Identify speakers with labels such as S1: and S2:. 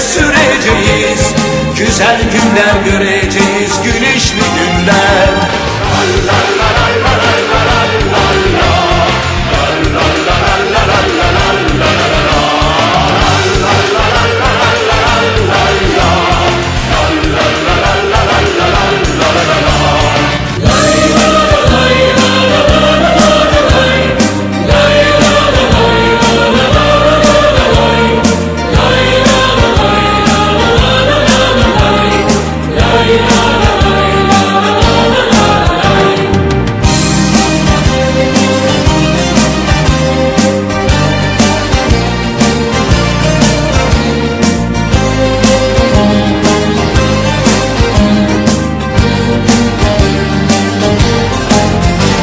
S1: süreceğiz Güzel günler göreceğiz,